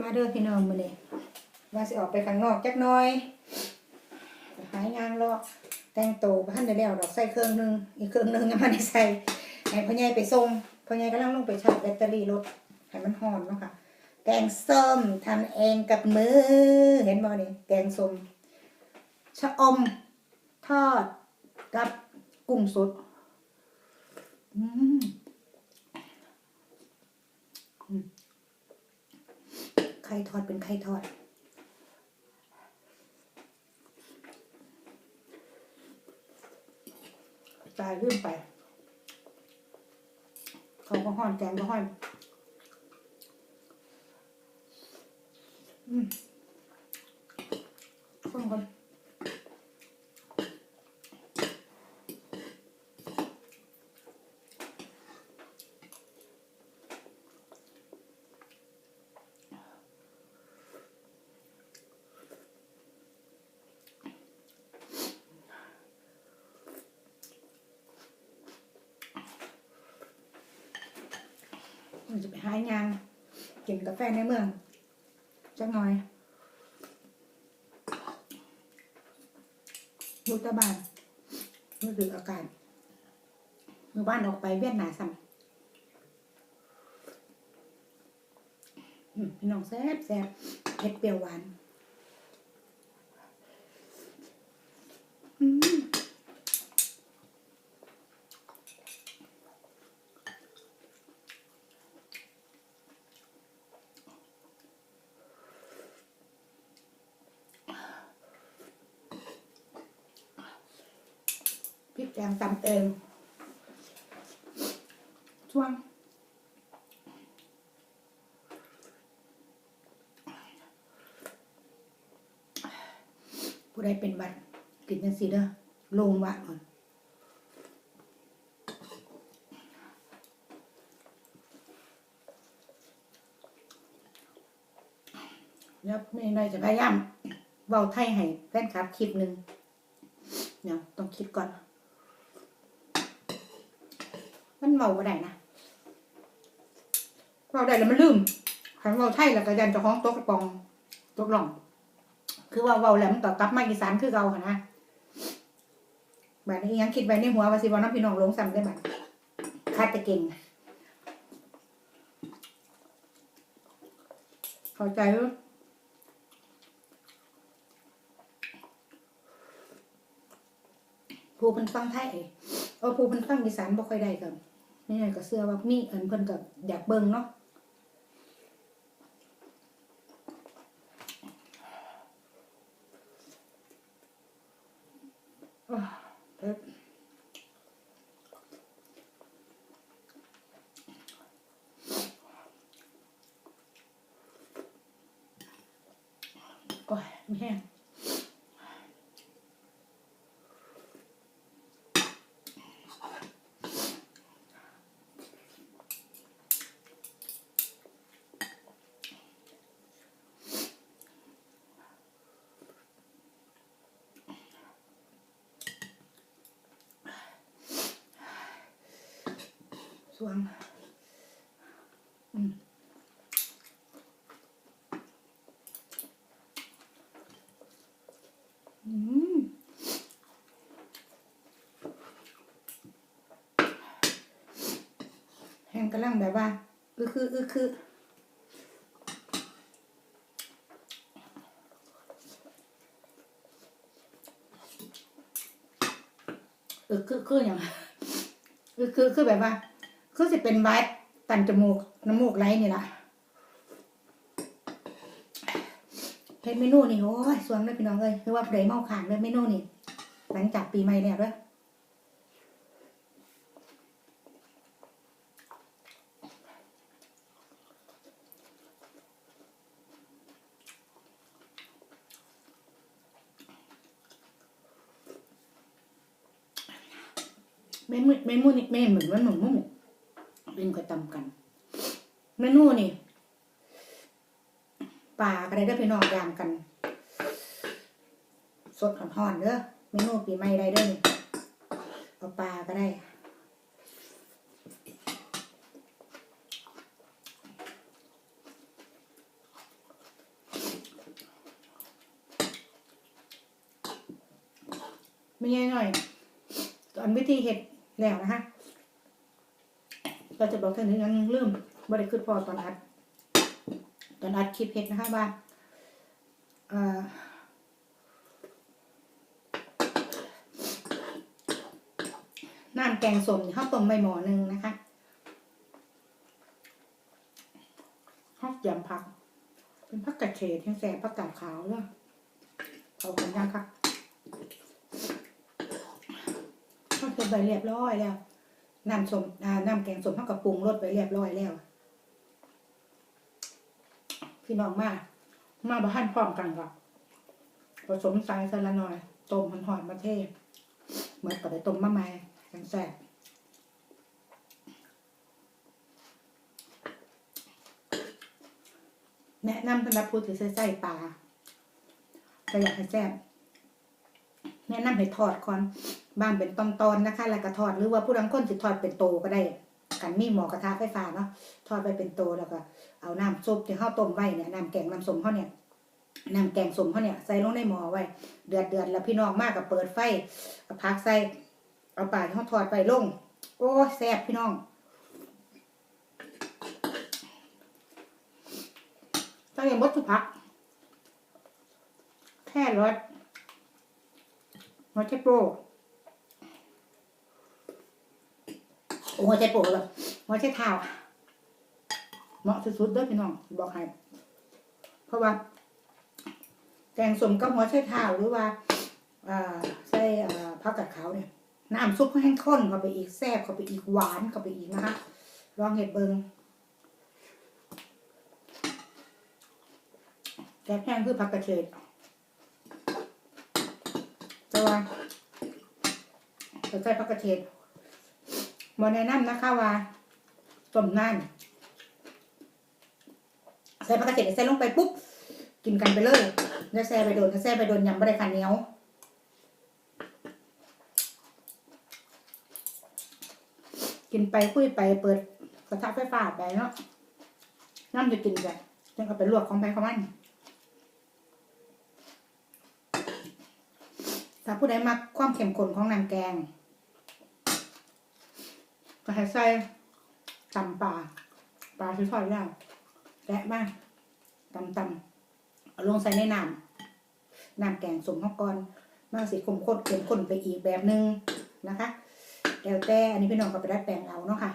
มาเด้อพี่น้องมื้อนี้ว่าสิออกไปข้างนอกจักหน่อยหายงานรอแต่งโตวบ่ทันได้แล้วดอกใส่เครื่องหนึงอีกเครื่องหนึงยังบ่ได้ใส่ให้พ่อใหญ่ไปส่งพ่อใหญ่กำลังลงไปชาร์จแบตเตอรี่รถให้มันฮ้อนเนาะค่ะ แกงส้มทำเองกับมือ เห็นบ่นี่แกงส้มชะอมทอดกับกุ้งสด อืมอืมไข่ทอดเป็นไข่ทอด ตายลืมไป เขาก็ห้อนแกงก็ห้อนอืมคนคน มันจะไปหางานกินกาแฟในเมืองจักหน่อยยุตบานนี่คืออาการเมื่อบ้านออกไปเวียดนาซ้ำอืมพี่น้องแซ่บแซ่บเผ็ดเปรี้ยวหวาน อืม แกงตำเองช่วงผู้ใดเป็นหวัดกินยังสีเด้อลงหวัดก่อนแล้วไม่ได้จะพยายามเว้าไทยให้แฟนคลับคลิปหนึ่งเดี๋ยวต้องคิดก่อน มันเว้าบ่ได้นะเว้าได้แล้วมันลืมคันเว้าไทยแล้วก็ยันจะห้องตกกระปองตกหล่อง คือว่าเว้าแล้วมันก็กลับมาอีสานคือเก่าหั่นนะบัดนี้ยังคิดไว้ในหัวว่าสิว้าน้ำพี่น้องลงซ้ำได้บัดคาดจะเก่งเข้าใจเด้อผู้พิ่นฟังไทยเออผู้พิ่นฟังอีสานบ่ค่อยได้กัน นี่ก็เสื้อว่ามีอันเพิ่นกับอยากเบิ่งเนาะอ่าเผ็ดโอ้ยไม่แห้ง สวงอืมอืมแห้งกำลังแบบว่าอือ คืออือคือเออคือคืออย่างคือคือคือแบบว่าคือสิเป็นไว้ตันจมูกน้ำมูกไหลนี่ล่ะเฮ็ดเมนูนี่โอ้ยสวงเลยพี่น้องเลยคือว่าเดยเมาขางเลยเมนูนี่หลังจากปีใหม่เนี่ยด้วยเมนูเมนูนี่เมนูเหมือนว่าหนุ่มมุ่ง นึ่งค่อยตำกัน เมนูนี่ปลาอะไรได้พี่น้องยามกัน สดห่อนๆเด้อเมนูปีใหม่ได้เด้อนี่เอาปลาก็ได้ไม่ใช่หน่อยสอนวิธีเห็ดแล้วนะคะ เราจะบอกท่านนี้งั้นลืมบริขึ้นพอตอนอัด ตอนอัดคลิปเห็ดนะคะว่าเอ่อน้ำแกงสมข้าวต้มใบหมอหนึ่งนะคะข้าวยำผัก เป็นผักกระเฉดแห้งแซ่บผักกาดขาวเนาะเขาคนยากค่ะข้าวต้มใบเรียบร้อยแล้ว น้ำส้มน้ำแกงส้มข้ากระปรุงรสไปเรียบร้อยแล้ว พี่น้องมา มาบ้านพร้อมกันก่อนผสมใส่สละหน่อยต้มหอนๆมาเทเหมือนกับไปต้มมะแม่แกงแซ่บแนะนำสำหรับผู้ที่ใส่ปลาก็อยากให้แซ่บ แนะนำให้ทอดก่อนบ้างเป็นตอนๆนะคะ แล้วก็ทอดหรือว่าผู้ดังคนสิทอดเป็นโตก็ได้กันมีหมอกระทะไฟฟ้าเนาะทอดไปเป็นโตแล้วก็เอาน้ำซุปที่ข้าวต้มไว้เนี่ยน้ำแกงน้ำส้มเขาเนี่ยน้ำแกงส้มเขาเนี่ยใส่ลงในหม้อไว้ เดือดเดือดแล้วพี่น้องมากกับเปิดไฟเอาพักใส่เอาปลาที่เขาทอดไปลง โอ้แซ่บพี่น้องต้องย่างบดทุกพัก แค่รส หัวเชโปรโอ้หัวเชโปรเลยหัวเชเท้าเหมาะสุดๆเด้อพี่น้องบอกให้เพราะว่า แกงสมกับหัวไชเท้าหรือว่าใส่ผักกาดขาวเนี่ยน้ำซุปแห้งข้นเข้าไปอีกแซ่บเข้าไปอีกหวานเข้าไปอีกนะคะลองเห็ดเบิงแกงแห้งคือผักกระเฉด ต่ว่าใส่ผักกระเฉดบอแนะนำนะคะว่าต้มน้ำใส่ผักกระเฉดใส่ลงไปปุ๊บ กินกันไปเลยแล้วแซ่ไปโดนแล้วแซ่ไปโดนยำบะได้คันเหนียวกินไปคุยไปเปิดกระทะไฟฟ้าไปเนาะน้ำจะกินไปจังเอาไปลวกของไปของมันาผู้ใดมักความเข้มข้นของน้ำแกง ก็ให้ใส่ตำปลาปลาที่ทอดแล้วแกะมาตำตำเอาลงใส่ในน้ำน้ำแกงสมข้าวกรมันสิขมข้นเค็มข้นไปอีกแบบนึงนะคะแล้วแต่อันนี้พี่น้องก็ไปได้แปลงเอาเนาะค่ะ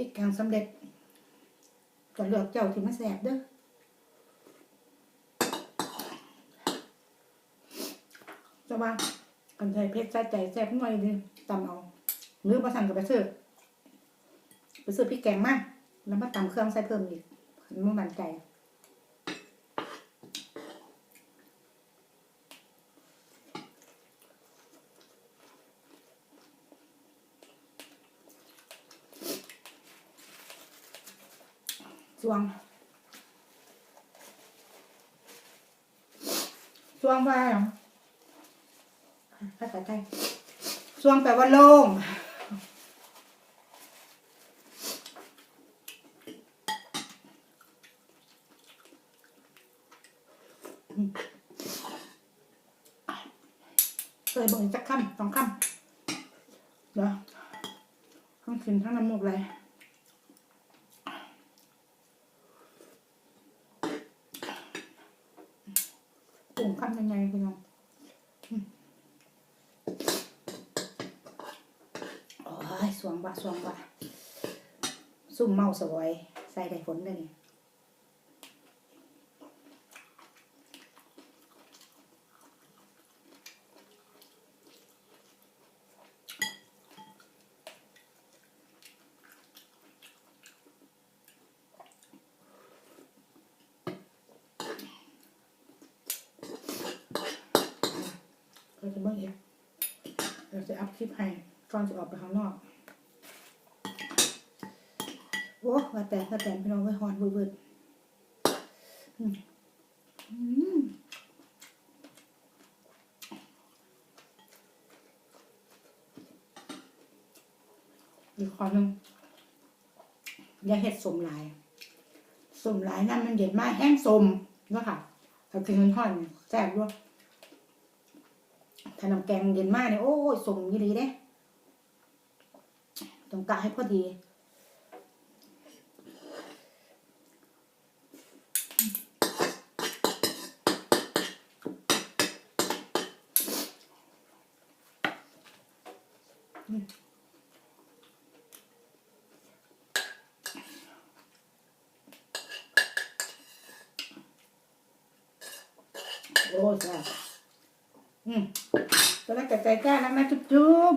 ริกแกงสำเร็จก็เลือกเจ้าที่มาแสบเด้อจะว่ากันใส่เพชรใส่ใจแสบหน่อยนึงตำเอาเนื้อมาสั่งกับไปซื้อไปซื้อพริกแกงมาแล้วมาตำเครื่องใส่เพิ่มอีกมันมันใจ ส วงสวงว่าภาษาไทยสวงแปลว่าโล่งเคยบอกจักคำสองคำเดี๋ยวทั้งกินทั้งน้ำมูกเลย ปุ่มคำยังไงพี่น้องอืมโอ้ยสวงบะสวงบะซุ่มเมาสวย ใส่ได้ฝนเลยนี่ เราจะเบิ่งอีกเราจะอัพคลิปให้ก่อนจะออกไปข้างนอกโอ้ว่าแต่ว่าแต่พี่น้องไว้หอนวืดๆอืมอืมอีกความหนึงอย่าเห็ดสมหลายสมหลายนั่นมันเย็นมากแห้งสมเนาะค่ะถ้ากินมันทอดเนี่ยแซ่บด้วย ถ้าน้ำแกงเย็นมากเนี่ยโอ้ยสมยี่ดีเด้ต้องกะให้พอดีโอ้แซ่บ อืมตัวแรกแต่ใจกล้าแล้วนะจุ๊บจุ๊บ